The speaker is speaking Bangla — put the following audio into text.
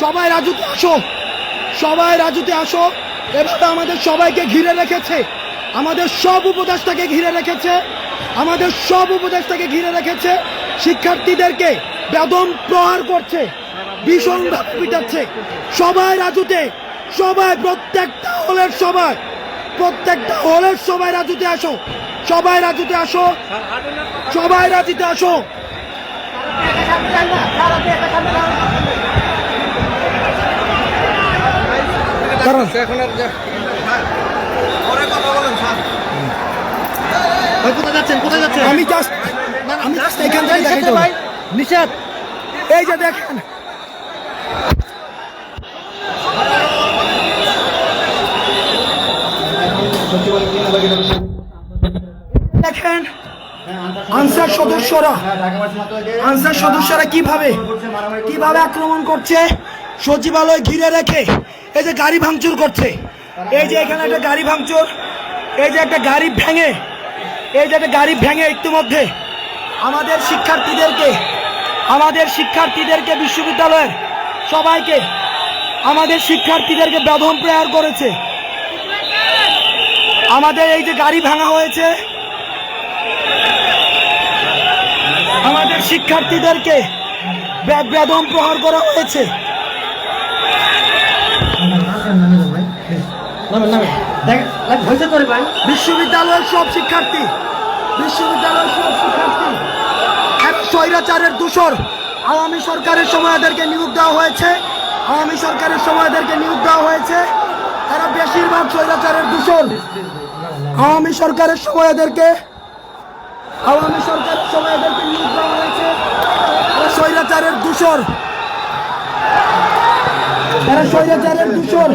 সবাই রাজুতে আসো। সবাই রাজুতে আসো। এভাবে আমাদের সবাইকে ঘিরে রেখেছে। আমাদের সব উপদেশটাকে ঘিরে রেখেছে। আমাদের সব উপদেশটাকে ঘিরে রেখেছে। শিক্ষার্থীদেরকে বেদম প্রহার করছে। ভীষণভাবে পিটাচ্ছে। সবাই রাজুতে। সবাই, প্রত্যেকটা হলের সবাই। প্রত্যেকটা হলের সবাই রাজুতে আসো। সবাই রাজুতে আসো। সবাই রাজুতে আসো। কারণ ভাই কোথায় যাচ্ছেন? কোথায় যাচ্ছেন? আমি জাস্ট আমি জাস্ট এখান থেকে দেখাই ভাই। নিষেধ। এই যে দেখেন। দেখেন আনসার সদস্যরা আনসার সদস্যরা কীভাবে কীভাবে আক্রমণ করছে? সচিবালয় ঘিরে রেখে এই যে গাড়ি ভাঙচুর করছে। এই যে এখানে একটা গাড়ি ভাঙচুর, এই যে একটা গাড়ি ভেঙে, এই যে একটা গাড়ি ভেঙে ইতিমধ্যে আমাদের শিক্ষার্থীদেরকে আমাদের শিক্ষার্থীদেরকে বিশ্ববিদ্যালয়ের সবাইকে, আমাদের শিক্ষার্থীদেরকে বেদম প্রেয়ার করেছে। আমাদের এই যে গাড়ি ভাঙা হয়েছে, আমাদের শিক্ষার্থীদেরকে বেদম প্রহার করা হয়েছে। বিশ্ববিদ্যালয়ের সব শিক্ষার্থী বিশ্ববিদ্যালয়ের সব শিক্ষার্থী এক স্বৈরাচারের দূষর আওয়ামী সরকারের সময় এদেরকে নিয়োগ দেওয়া হয়েছে আওয়ামী সরকারের সময় এদেরকে নিয়োগ দেওয়া হয়েছে তারা বেশিরভাগ স্বৈরাচারের দূষর আওয়ামী সরকারের সময় এদেরকে আওয়ামী সরকারের সময় এদেরকে নিয়োগ দেওয়া হয়েছে স্বৈরাচারের দূষর এরা স্বৈরাচারের দূষর